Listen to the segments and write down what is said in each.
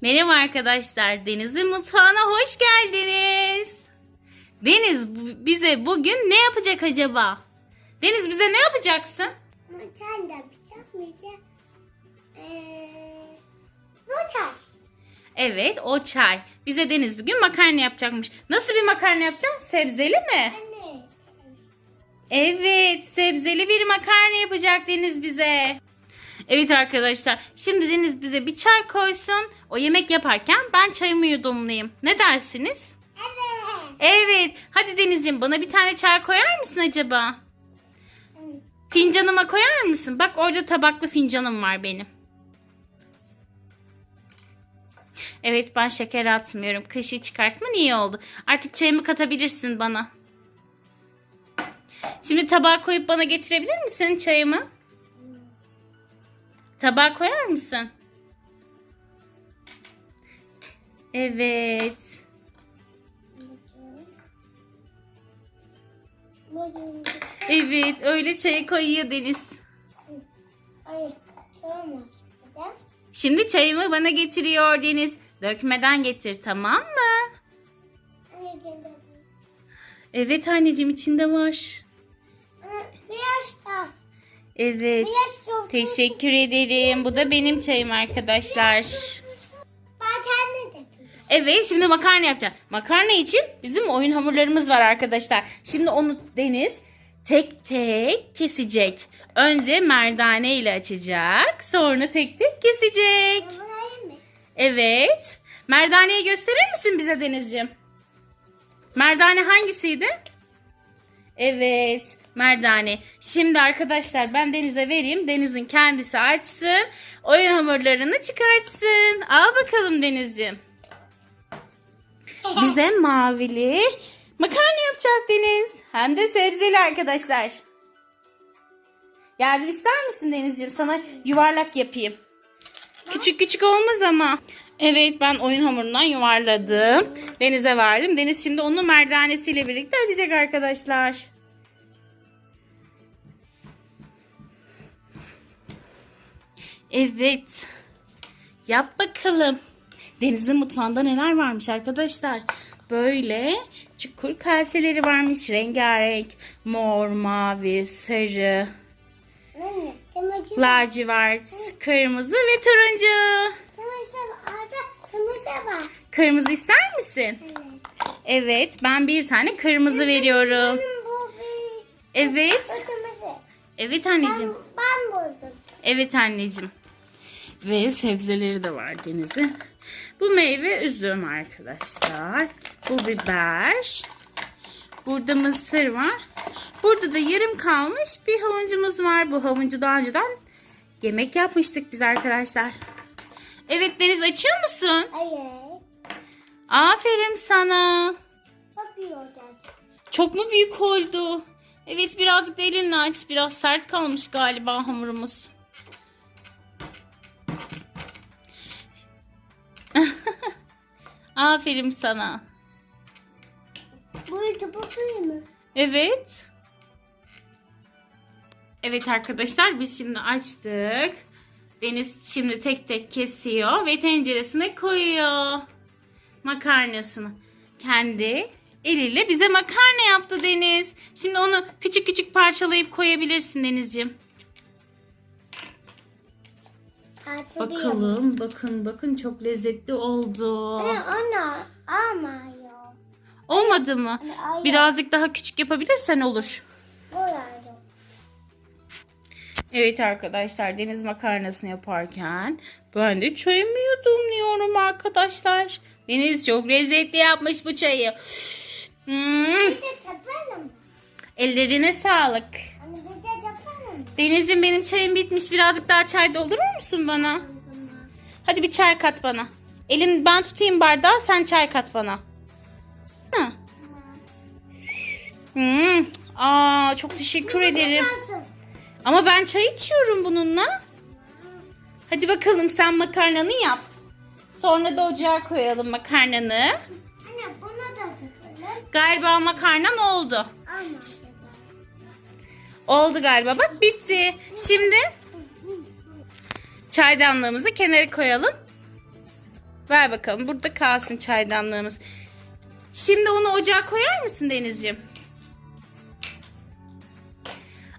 Merhaba arkadaşlar. Deniz'in mutfağına hoş geldiniz. Deniz bize bugün ne yapacak acaba? Deniz bize ne yapacaksın? Mutan da de eee bu taş. Evet o çay. Bize Deniz bugün makarna yapacakmış. Nasıl bir makarna yapacaksın? Sebzeli mi? Anne. Evet sebzeli bir makarna yapacak Deniz bize. Evet arkadaşlar şimdi Deniz bize bir çay koysun. O yemek yaparken ben çayımı yudumlayayım. Ne dersiniz? Evet. Evet. Hadi Denizciğim bana bir tane çay koyar mısın acaba? Fincanıma koyar mısın? Bak orada tabaklı fincanım var benim. Evet ben şeker atmıyorum. Kaşığı çıkartman iyi oldu. Artık çayımı katabilirsin bana. Şimdi tabağa koyup bana getirebilir misin çayımı? Tabağa koyar mısın? Evet. Evet öyle çayı koyuyor Deniz. Şimdi çayımı bana getiriyor Deniz. Dökmeden getir tamam mı? Evet anneciğim içinde var. Evet. Teşekkür ederim. Bu da benim çayım arkadaşlar. De yapayım. Evet şimdi makarna yapacağım. Makarna için bizim oyun hamurlarımız var arkadaşlar. Şimdi onu Deniz tek tek kesecek. Önce merdane ile açacak. Sonra tek tek kesecek. Evet. Merdaneyi gösterir misin bize Denizciğim? Merdane hangisiydi? Evet, merdane. Şimdi arkadaşlar ben Deniz'e vereyim. Deniz'in kendisi açsın. Oyun hamurlarını çıkartsın. Al bakalım Denizciğim. Bize mavili makarna yapacak Deniz. Hem de sebzeli arkadaşlar. Yardım ister misin Denizciğim? Sana yuvarlak yapayım. Küçük küçük olmaz ama. Evet ben oyun hamurundan yuvarladım. Deniz'e verdim. Deniz şimdi onu merdanesiyle birlikte açacak arkadaşlar. Evet. Yap bakalım. Deniz'in mutfağında neler varmış arkadaşlar. Böyle çukur kaseleri varmış. Rengarenk. Mor, mavi, sarı, Anne, lacivert, kırmızı ve turuncu. Temacı var. Kırmızı ister misin? Evet. Evet, ben bir tane kırmızı veriyorum. Benim bu bir. Evet. Temacı. Evet Ben, anneciğim. ben buldum. Evet anneciğim. Ve sebzeleri de var Deniz'in. Bu meyve üzüm arkadaşlar. Bu biber. Burada mısır var. Burada da yarım kalmış bir havuncumuz var. Bu havucu daha önceden yemek yapmıştık biz arkadaşlar. Evet Deniz açıyor musun? Hayır. Aferin sana. Çok iyi olacak. Çok mu büyük oldu? Evet birazcık da elinle aç. Biraz sert kalmış galiba hamurumuz. Aferin sana. Bu topu mı? Evet. Evet arkadaşlar biz şimdi açtık. Deniz şimdi tek tek kesiyor ve tenceresine koyuyor. Makarnasını. Kendi eliyle bize makarna yaptı Deniz. Şimdi onu küçük küçük parçalayıp koyabilirsin Denizciğim. Tatil Bakalım bakın bakın çok lezzetli oldu. Anne ona almıyor. Olmadı mı? Hayır. Birazcık daha küçük yapabilirsen olur. Evet arkadaşlar deniz makarnasını yaparken ben de çayımı yudumluyorum arkadaşlar. Deniz çok lezzetli yapmış bu çayı. Hmm, ellerine sağlık. Anne bir de yapalım mı? Denizciğim benim çayım bitmiş. Birazcık daha çay doldurur musun bana? Hadi bir çay kat bana. Elim ben tutayım bardağı sen çay kat bana. Hı. Hmm. Aa, çok teşekkür ederim. Ama ben çay içiyorum bununla. Hadi bakalım sen makarnanı yap. Sonra da ocağa koyalım makarnanı. Anne bunu da yapalım. Galiba makarnan oldu. Oldu galiba. Bak bitti. Şimdi Çaydanlığımızı kenara koyalım. Ver bakalım. Burada kalsın çaydanlığımız. Şimdi onu ocağa koyar mısın Denizciğim?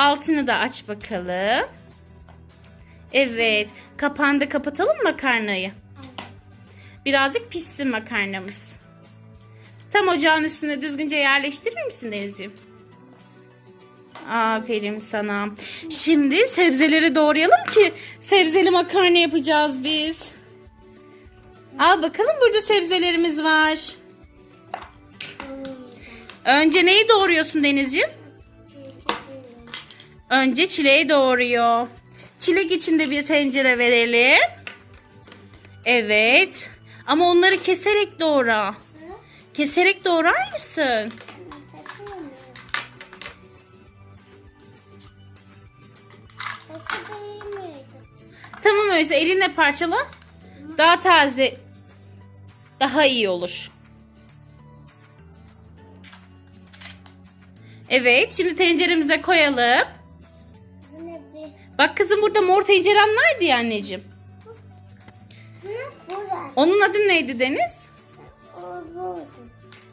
Altını da aç bakalım. Evet. Kapağını da kapatalım makarnayı. Birazcık pişsin makarnamız. Tam ocağın üstüne düzgünce yerleştirir misin Denizciğim? Aferin sana. Şimdi sebzeleri doğrayalım ki sebzeli makarna yapacağız biz. Al bakalım burada sebzelerimiz var. Önce neyi doğruyorsun Denizciğim? Önce çileği doğruyor. Çilek için de bir tencere verelim. Evet. Ama onları keserek doğra. Keserek doğrar mısın? Tamam öyleyse elinle parçala. Daha taze. Daha iyi olur. Evet şimdi tenceremize koyalım. Bak kızım burada mor tenceren vardı ya anneciğim. Bu ne burada? Onun adı neydi Deniz?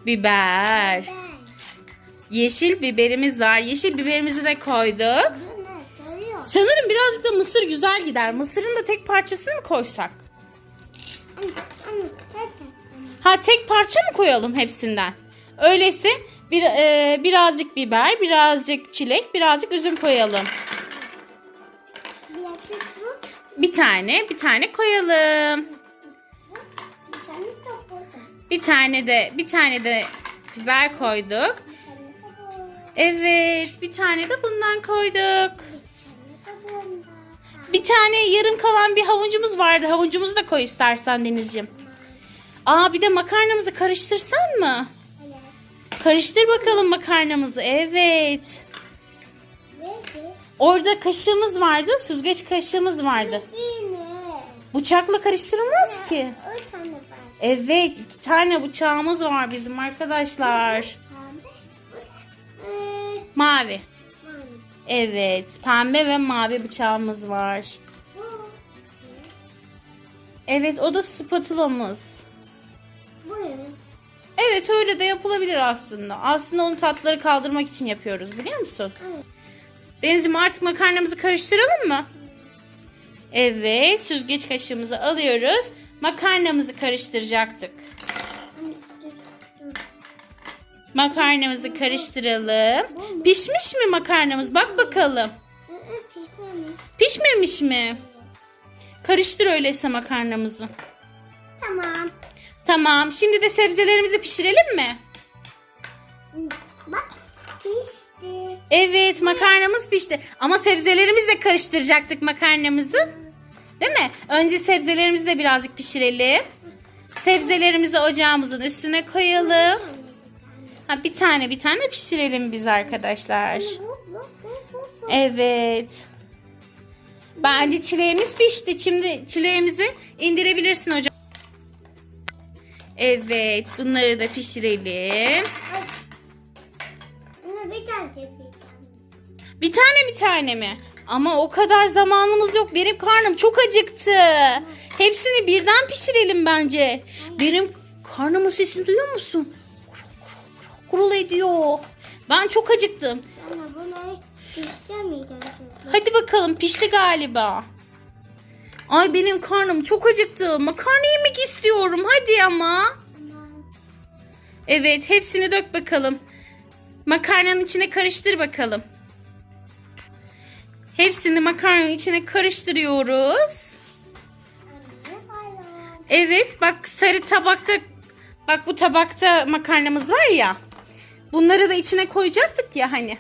Biber. Yeşil biberimiz var. Yeşil biberimizi de koyduk. Ne? Sanırım birazcık da mısır güzel gider. Mısırın da tek parçasını mı koysak? Anne, anne, zaten. Ha tek parça mı koyalım hepsinden? Öyleyse bir, e, birazcık biber, birazcık çilek, birazcık üzüm koyalım. Bir tane, bir tane koyalım. Bir tane de burada. Bir tane de, bir tane de biber koyduk. Evet, bir tane de bundan koyduk. Bir tane yarım kalan bir havucumuz vardı. Havucumuzu da koy istersen Denizciğim. Aa bir de makarnamızı karıştırsan mı? Karıştır bakalım makarnamızı. Evet. Orada kaşığımız vardı. Süzgeç kaşığımız vardı. Bıçakla karıştırılmaz ki. Evet iki tane bıçağımız var bizim arkadaşlar. Ee, Mavi. Evet pembe ve mavi bıçağımız var. Evet o da spatulamız. Evet öyle de yapılabilir aslında. Aslında onu tatları kaldırmak için yapıyoruz biliyor musun? Evet. Denizciğim artık makarnamızı karıştıralım mı? Evet süzgeç kaşığımızı alıyoruz. Makarnamızı karıştıracaktık. Makarnamızı karıştıralım. Pişmiş mi makarnamız? Bak bakalım. Pişmemiş. Pişmemiş mi? Karıştır öyleyse makarnamızı. Tamam. Tamam. Şimdi de sebzelerimizi pişirelim mi? Bak pişti. Evet makarnamız pişti. Ama sebzelerimizi de karıştıracaktık makarnamızı. Değil mi? Önce sebzelerimizi de birazcık pişirelim. Sebzelerimizi ocağımızın üstüne koyalım. Ha, bir tane bir tane pişirelim biz arkadaşlar. Evet. Bence çileğimiz pişti. Şimdi çileğimizi indirebilirsin hocam. Evet, bunları da pişirelim. Tane bir tane. Bir tane mi? Ama o kadar zamanımız yok. Benim karnım çok acıktı. Hepsini birden pişirelim bence. Benim karnımın sesini duyuyor musun? Kurul ediyor. Ben çok acıktım. Bunu. Hadi bakalım pişti galiba. Ay benim karnım çok acıktı. Makarna yemek istiyorum. Hadi ama. Evet hepsini dök bakalım. Makarnanın içine karıştır bakalım. Hepsini makarnanın içine karıştırıyoruz. Evet bak sarı tabakta bak bu tabakta makarnamız var ya. Bunları da içine koyacaktık ya hani.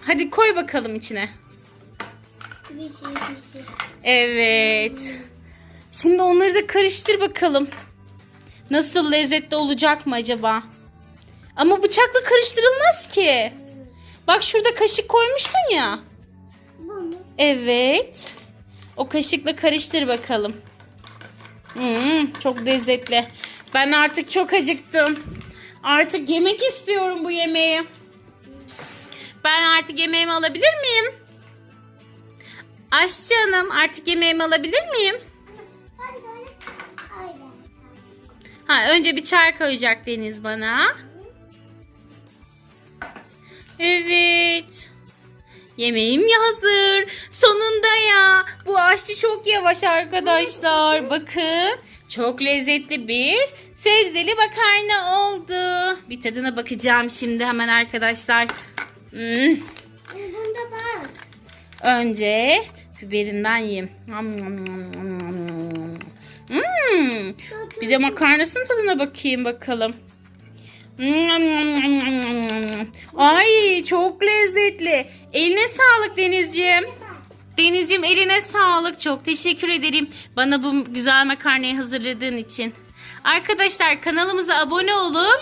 Hadi koy bakalım içine. Şey şey. Evet. Şimdi onları da karıştır bakalım. Nasıl lezzetli olacak mı acaba? Ama bıçakla karıştırılmaz ki. Bak şurada kaşık koymuştun ya. Evet. O kaşıkla karıştır bakalım. Hmm, çok lezzetli. Ben artık çok acıktım. Artık yemek istiyorum bu yemeği. ben artık yemeğimi alabilir miyim? Aşçı hanım artık yemeğimi alabilir miyim? Ha önce bir çay koyacak Deniz bana. Evet. Yemeğim hazır. Sonunda ya. Bu aşçı çok yavaş arkadaşlar. Bakın. Çok lezzetli bir sebzeli makarna oldu. Bir tadına bakacağım şimdi hemen arkadaşlar. Hmm. Bunda bak. Önce biberinden yiyeyim. Hmm. Bir de makarnasının tadına bakayım bakalım. Ay çok lezzetli. Eline sağlık Denizciğim. Denizciğim eline sağlık. Çok teşekkür ederim bana bu güzel makarnayı hazırladığın için. Arkadaşlar kanalımıza abone olup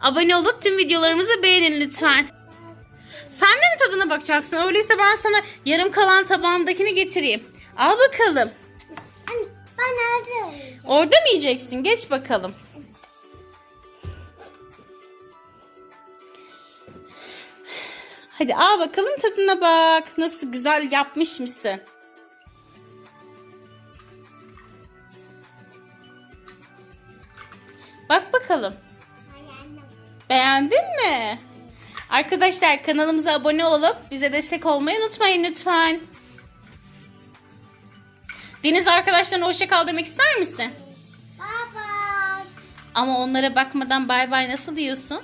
abone olup tüm videolarımızı beğenin lütfen. Sen de mi tadına bakacaksın? Öyleyse ben sana yarım kalan tabağımdakini getireyim. Al bakalım. Ben nerede yiyeceğim? Orada mı yiyeceksin? Geç bakalım. Hadi al bakalım tadına bak. Nasıl güzel yapmış mısın? Bak bakalım. Beğendin mi? Arkadaşlar kanalımıza abone olup bize destek olmayı unutmayın lütfen. Deniz arkadaşlarına hoşça kal demek ister misin? Baba. Ama onlara bakmadan bay bay nasıl diyorsun?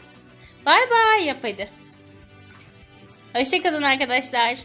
Bay bay yap hadi. Hoşça kalın arkadaşlar.